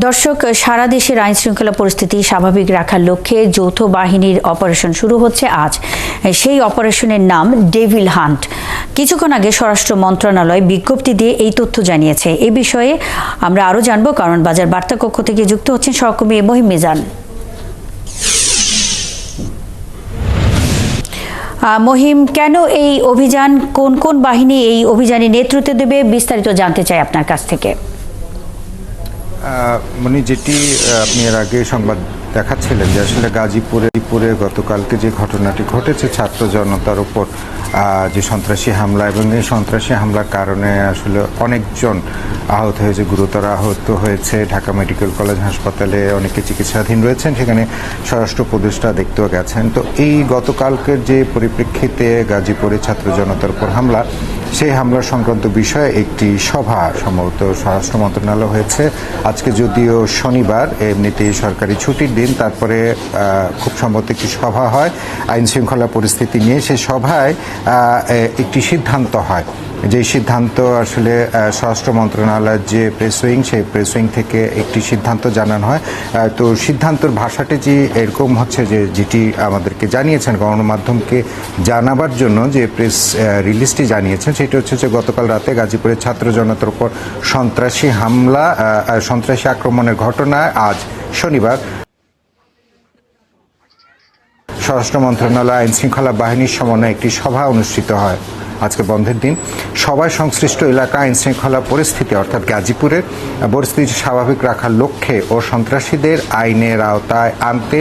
দর্শক, সারা দেশের আইন শৃঙ্খলা পরিস্থিতি স্বাভাবিক রাখার লক্ষ্যে যৌথ বাহিনীর অপারেশন শুরু হচ্ছে আজ। সেই অপারেশনের নাম ডেভিল হান্ট। কিছুক্ষণ আগে স্বরাষ্ট্র মন্ত্রণালয় বিজ্ঞপ্তি দিয়ে এই তথ্য জানিয়েছে। এ বিষয়ে আমরা আরও জানব। কারণ বাজার বার্তা কক্ষ থেকে যুক্ত হচ্ছেন সহকর্মী মহিম মিজান। মহিম, কেন এই অভিযান, কোন কোন বাহিনী এই অভিযানে নেতৃত্ব দেবে বিস্তারিত জানতে চাই আপনার কাছ থেকে। মানে যেটি আপনি এর আগে সংবাদ দেখাচ্ছিলেন যে আসলে গাজীপুরে গাজীপুরে গতকালকে যে ঘটনাটি ঘটেছে, ছাত্র জনতার উপর যে সন্ত্রাসী হামলা এবং এই সন্ত্রাসী হামলার কারণে আসলে অনেকজন আহত হয়েছে, গুরুতর আহত হয়েছে। ঢাকা মেডিকেল কলেজ হাসপাতালে অনেকে চিকিৎসাধীন রয়েছেন, সেখানে স্বরাষ্ট্র উপদেষ্টা দেখতেও গেছেন। তো এই গতকালকের যে পরিপ্রেক্ষিতে গাজীপুরে ছাত্র জনতার উপর হামলা সেই হামলা সংক্রান্ত বিষয়ে একটি সভা সম্ভবত স্বরাষ্ট্র মন্ত্রণালয় হয়েছে। আজকে যদিও শনিবার, এমনিতেই সরকারি ছুটির দিন, তারপরে খুব সম্ভবত একটি সভা হয়। আইন শৃঙ্খলা পরিস্থিতি নিয়ে সেই সভায় একটি সিদ্ধান্ত হয়। যে সিদ্ধান্ত আসলে স্বরাষ্ট্র মন্ত্রণালয়ের যে প্রেস উইং সেই প্রেস উইং থেকে একটি সিদ্ধান্ত জানানো হয়। তো সিদ্ধান্তর ভাষাটি যে এরকম হচ্ছে যে যেটি আমাদেরকে জানিয়েছেন, গণমাধ্যমকে জানাবার জন্য যে প্রেস রিলিজটি জানিয়েছেন সেটি হচ্ছে যে গতকাল রাতে গাজীপুরে ছাত্র জনতার উপর সন্ত্রাসী হামলা সন্ত্রাসী আক্রমণের ঘটনায় আজ শনিবার। স্বরাষ্ট্র মন্ত্রণালয় আইন শৃঙ্খলা বাহিনীর সমন্বয়ে একটি সভা অনুষ্ঠিত হয়। আজকে বন্ধের দিন। সবাই সংশ্লিষ্ট এলাকা, আইন শৃঙ্খলা পরিস্থিতি অর্থাৎ গাজীপুরের পরিস্থিতি স্বাভাবিক রাখার লক্ষ্যে ও সন্ত্রাসীদের আইনের আওতায় আনতে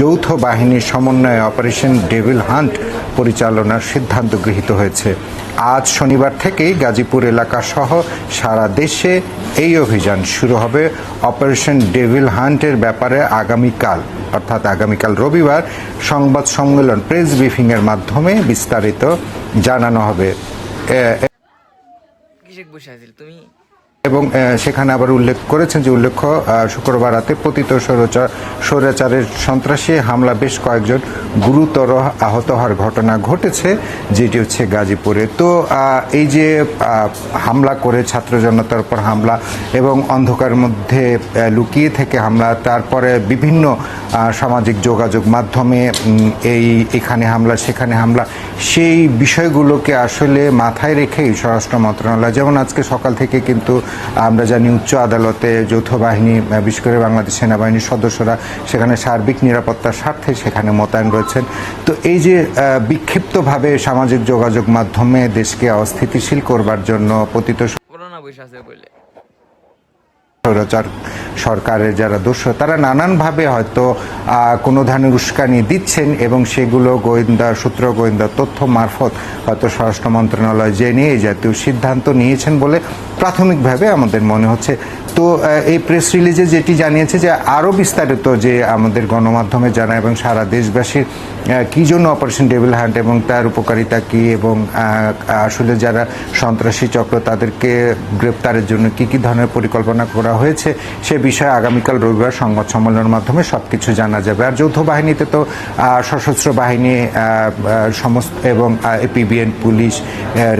যৌথ বাহিনীর সমন্বয়ে অপারেশন ডেভিল হান্ট পরিচালনার সিদ্ধান্ত গৃহীত হয়েছে। আজ শনিবার থেকেই গাজীপুর এলাকা সহ সারা দেশে এই অভিযান শুরু হবে। অপারেশন ডেভিল হান্টের ব্যাপারে আগামীকাল অর্থাৎ আগামীকাল রবিবার সংবাদ সম্মেলন প্রেস ব্রিফিংয়ের মাধ্যমে বিস্তারিত জানানো হবে। তুমি এবং সেখানে আবার উল্লেখ করেছেন যে উল্লেখ্য শুক্রবার রাতে পতিত স্বৈরাচার স্বৈরাচারের সন্ত্রাসী হামলা বেশ কয়েকজন গুরুতর আহত হওয়ার ঘটনা ঘটেছে, যেটি হচ্ছে গাজীপুরে। তো এই যে হামলা করে ছাত্র জনতার উপর হামলা এবং অন্ধকার মধ্যে লুকিয়ে থেকে হামলা, তারপরে বিভিন্ন সামাজিক যোগাযোগ মাধ্যমে এই, এখানে হামলা, সেখানে হামলা, সেই বিষয়গুলোকে আসলে মাথায় রেখেই স্বরাষ্ট্র মন্ত্রণালয়, যেমন আজকে সকাল থেকে কিন্তু আমরা জানি উচ্চ আদালতে যৌথ বাহিনী বিশেষ করে বাংলাদেশ সেনাবাহিনীর সদস্যরা সেখানে সার্বিক নিরাপত্তার স্বার্থে সেখানে মোতায়েন রয়েছেন। তো এই যে বিক্ষিপ্তভাবে সামাজিক যোগাযোগ মাধ্যমে দেশকে অস্থিতিশীল করবার জন্য পতিত স্বৈরাচার সরকারের যারা দোষ, তারা নানানভাবে হয়তো কোনো ধরনের উস্কানি দিচ্ছেন এবং সেগুলো গোয়েন্দা, সূত্র গোয়েন্দা তথ্য মারফত হয়তো স্বরাষ্ট্র মন্ত্রণালয় জেনে এই জাতীয় সিদ্ধান্ত নিয়েছেন বলে প্রাথমিকভাবে আমাদের মনে হচ্ছে। তো এই প্রেস রিলিজে যেটি জানিয়েছে যে আরও বিস্তারিত যে আমাদের গণমাধ্যমে জানা এবং সারা দেশবাসীর কী জন্য অপারেশন ডেভিল হান্ট এবং তার উপকারিতা কি এবং আসলে যারা সন্ত্রাসী চক্র তাদেরকে গ্রেপ্তারের জন্য কি কি ধরনের পরিকল্পনা করা হয়েছে সে বিষয়ে আগামীকাল রবিবার সংবাদ সম্মেলনের মাধ্যমে সব কিছু জানা যাবে। আর যৌথ বাহিনীতে তো সশস্ত্র বাহিনী সমস্ত এবং এপিবিএন পুলিশ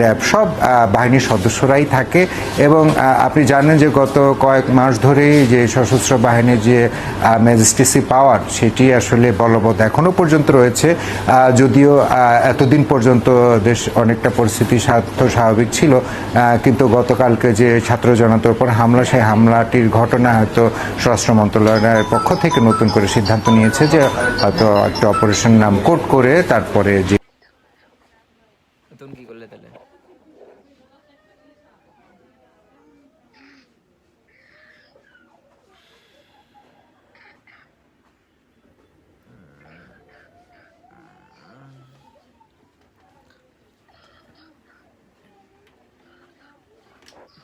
র্যাব সব বাহিনীর সদস্যরাই থাকে এবং আপনি জানেন যে গত কয়েক মাস ধরেই যে সশস্ত্র বাহিনীর যে ম্যাজিস্ট্রেসি পাওয়ার, সেটি আসলে বলবৎ এখনও পর্যন্ত রয়েছে। যদিও এতদিন পর্যন্ত দেশ অনেকটা পরিস্থিতি স্বার্থ স্বাভাবিক ছিল। কিন্তু গতকালকে যে ছাত্র জনতার উপর হামলা, সেই হামলাটির ঘটনা হয়তো স্বরাষ্ট্র মন্ত্রণালয়ের পক্ষ থেকে নতুন করে সিদ্ধান্ত নিয়েছে যে হয়তো একটা অপারেশন নাম কোড করে তারপরে যে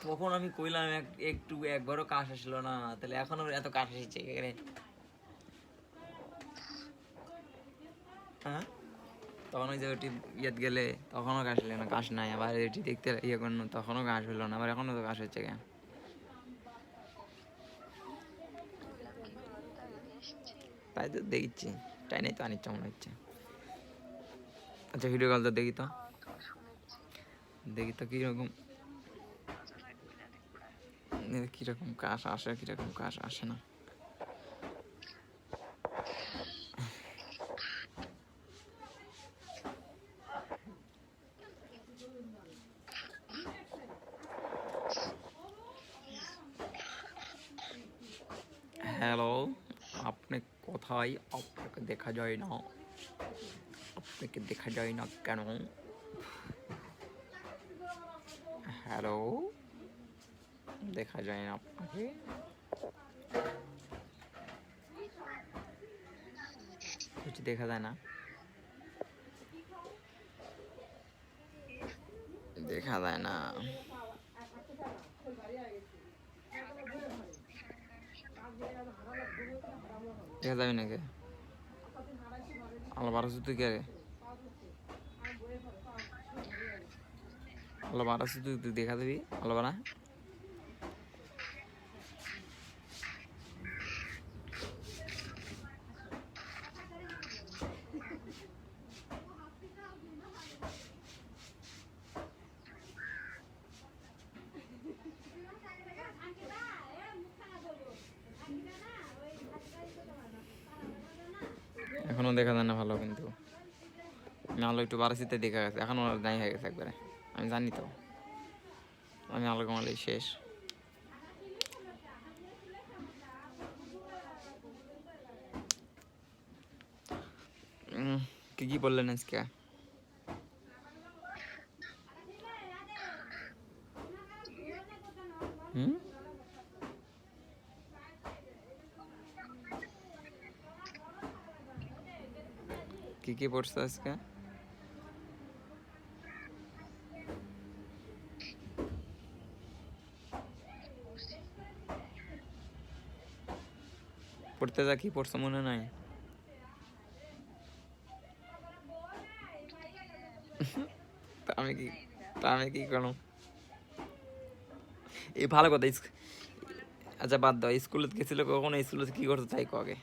তখন আমি কইলাম, এক- একটু, একবারও কাশ আসলো না, তাহলে এখন এত কাশ এসেছে এখানে। হ্যাঁ? তখন ওই যে ওটি ইয়েত গেলে, তখনও কাশ হলো না, কাশ নাই। আবার এটি দেখতে ইয়ে করল, তখনও কাশ হলো না, আবার এখনও তো কাশ হচ্ছে কেন? তাই তো দেখছি তাই নাই তো আনিচ্ছা মনে হচ্ছে। আচ্ছা ভিডিও কল তো দেখি তো। দেখি তো কীরকম কীরকম কাশ আসে, কীরকম কাশ আসে না। হ্যালো, আপনি কোথায়? আপনাকে দেখা যায় না। আপনাকে দেখা যায় না কেন? হ্যালো? দেখা যায় না। আপনাকে কিছু দেখা যায় না। দেখা যায় না। দেখা যাবে নাকি? আলো বারোশো তুই কে আলো তুই তুই দেখা দিবি? আলো বারা এখনও দেখা যায় না ভালো, কিন্তু আলো একটু বারাসিতে দেখা গেছে। এখনও নাই হয়ে গেছে একবারে। আমি জানি তো। আমি আলো কমালে শেষ। কি কি বললেন আজকে? হুম? কি কি পড়ছো আজকে? পড়তে যা, কি পড়ছো মনে নাই? আমি কি আমি কি করো এই ভালো কথা আচ্ছা বাদ দাও, স্কুলে গেছিল কখনো? স্কুলে কি করতে চাই আগে।